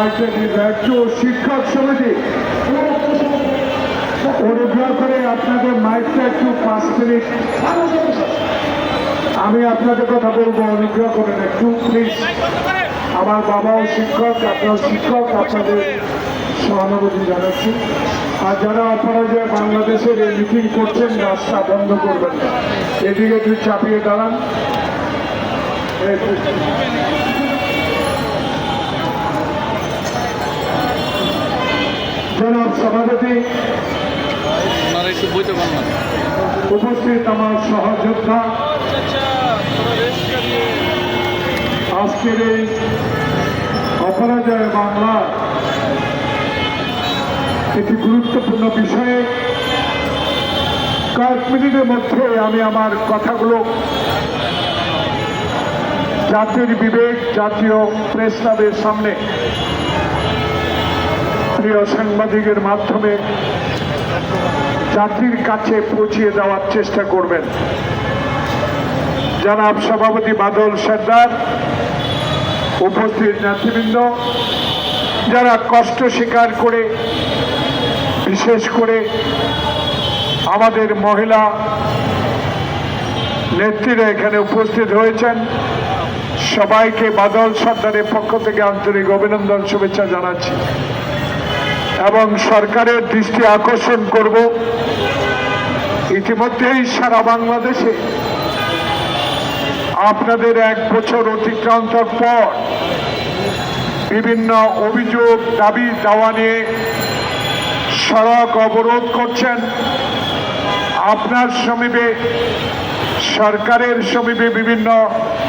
Michael রাজ্য শিক্ষক সমিতি অনুগ্রহ করে আপনাদের মাইকটা একটু পাঁচ মিনিট। আমি আপনাদের কথা বলব, অনুগ্রহ করেন একটু প্লিজ আমার বাবাও শিক্ষক আপনার শিক্ষক, আপনাদের সহানুভূতি জানাচ্ছি। আর যারা অপরাজয় বাংলাদেশের এই মিটিং করছেন, রাস্তা বন্ধ করবেন এদিকে একটু চাপিয়ে দাঁড়ান। উপস্থিত আমার সহযোদ্ধা। আজকের এই অপরাজয় বাংলা একটি গুরুত্বপূর্ণ বিষয়ে কয়েক মিনিটের মধ্যে আমি আমার কথাগুলো জাতির বিবেক, জাতীয় প্রেস সামনে প্রিয় সাংবাদিকের মাধ্যমে জাতির কাছে পৌঁছিয়ে দেওয়ার চেষ্টা করবেন। জনাব সভাপতি বাদল সর্দার, উপস্থিত নেতৃবৃন্দ, যারা কষ্ট স্বীকার করে, বিশেষ করে আমাদের মহিলা নেত্রীরা এখানে উপস্থিত হয়েছেন সবাইকে বাদল সর্দারের পক্ষ থেকে আন্তরিক অভিনন্দন, শুভেচ্ছা জানাচ্ছি। এবং সরকারের দৃষ্টি আকর্ষণ করব। ইতিমধ্যেই সারা বাংলাদেশে আপনাদের এক বছর অতিক্রান্তর পর বিভিন্ন অভিযোগ, দাবি, দাওয়া নিয়ে সড়ক অবরোধ করছেন। আপনার সমীপে, সরকারের সমীপে বিভিন্ন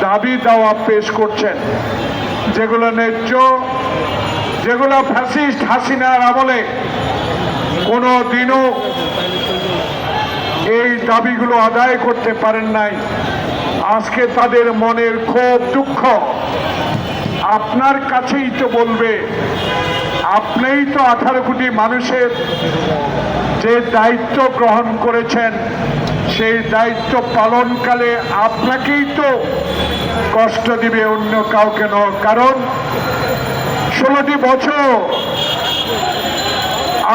দাবি, দাওয়া পেশ করছেন, যেগুলো ন্যায্য যেগুলো ফ্যাসিস্ট হাসিনার আমলে কোনো দিনও এই দাবিগুলো আদায় করতে পারেন নাই। আজকে তাদের মনের ক্ষোভ, দুঃখ আপনার কাছেই তো বলবে। আপনিই তো আঠারো কোটি মানুষের যে দায়িত্ব গ্রহণ করেছেন, সেই দায়িত্ব পালনকালে আপনাকেই তো কষ্ট দিবে অন্য কাউকে নয়। কারণ ষোলোটি বছর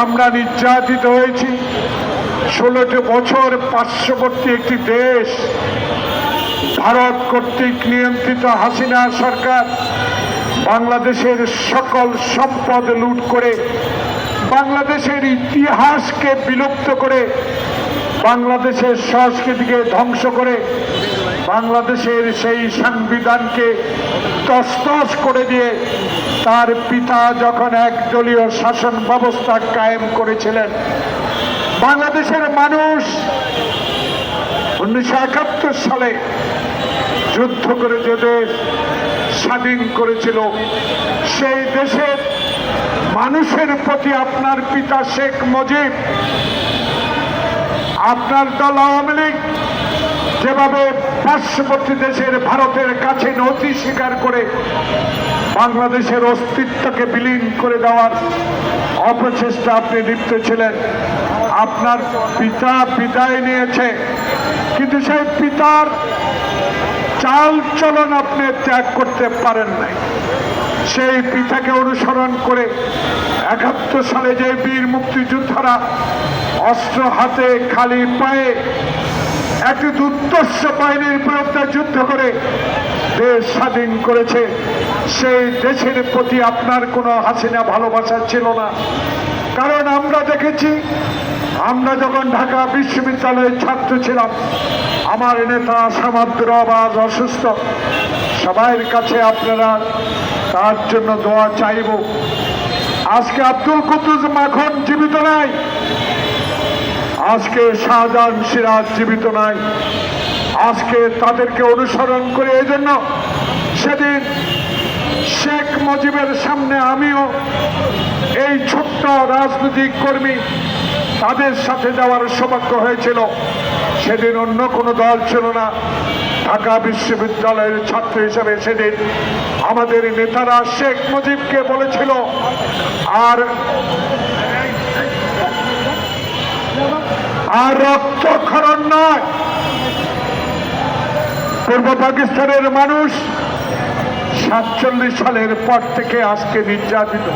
আমরা নির্যাতিত হয়েছি। ষোলোটি বছর পার্শ্ববর্তী একটি দেশ, ভারত কর্তৃক নিয়ন্ত্রিত হাসিনা সরকার বাংলাদেশের সকল সম্পদ লুট করে বাংলাদেশের ইতিহাসকে বিলুপ্ত করে বাংলাদেশের সংস্কৃতিকে ধ্বংস করে বাংলাদেশের সেই সংবিধানকে তস্তস করে দিয়ে তার পিতা যখন একদলীয় শাসন ব্যবস্থা কায়েম করেছিলেন, বাংলাদেশের মানুষ উনিশশো একাত্তর সালে যুদ্ধ করে যে দেশ স্বাধীন করেছিল, সেই দেশের মানুষের প্রতি আপনার পিতা শেখ মুজিব, আপনার দল আওয়ামী লীগ যেভাবে পার্শ্ববর্তী দেশের ভারতের কাছে নথি স্বীকার করে বাংলাদেশের অস্তিত্বকে বিলীন করে দেওয়ার অপচেষ্টা আপনি লিপ্ত ছিলেন। আপনার পিতা বিদায় নিয়েছে, কিন্তু সেই পিতার চাল চলন আপনি ত্যাগ করতে পারেন নাই। সেই পিতাকে অনুসরণ করে একাত্তর সালে যে বীর মুক্তিযোদ্ধারা অস্ত্র হাতে খালি পায়ে একটি দুর্দর্শ বাহিনীর বিরুদ্ধে যুদ্ধ করে দেশ স্বাধীন করেছে। সেই দেশের প্রতি আপনার কোনো হাসিনা ভালোবাসা ছিল না। কারণ আমরা দেখেছি, আমরা যখন ঢাকা বিশ্ববিদ্যালয়ের ছাত্র ছিলাম, আমার নেতা সামাদ্র আবাজ অসুস্থ। সবাইয়ের কাছে আপনারা তার জন্য দোয়া চাইব। আজকে আব্দুল কুতুজ মাখন জীবিত নাই। আজকে শাহজাহান সিরাজ জীবিত নাই। আজকে তাদেরকে অনুসরণ করে এই জন্য সেদিন শেখ মুজিবের সামনে আমিও এই ছোট্ট রাজনৈতিক কর্মী তাদের সাথে যাওয়ার সৌভাগ্য হয়েছিল। সেদিন অন্য কোনো দল ছিল না। ঢাকা বিশ্ববিদ্যালয়ের ছাত্র হিসেবে সেদিন আমাদের নেতারা শেখ মুজিবকে বলেছিল, আর আর রক্তক্ষরণ নয়। পূর্ব পাকিস্তানের মানুষ সাতচল্লিশ সালের পর থেকে আজকে নির্যাতিত।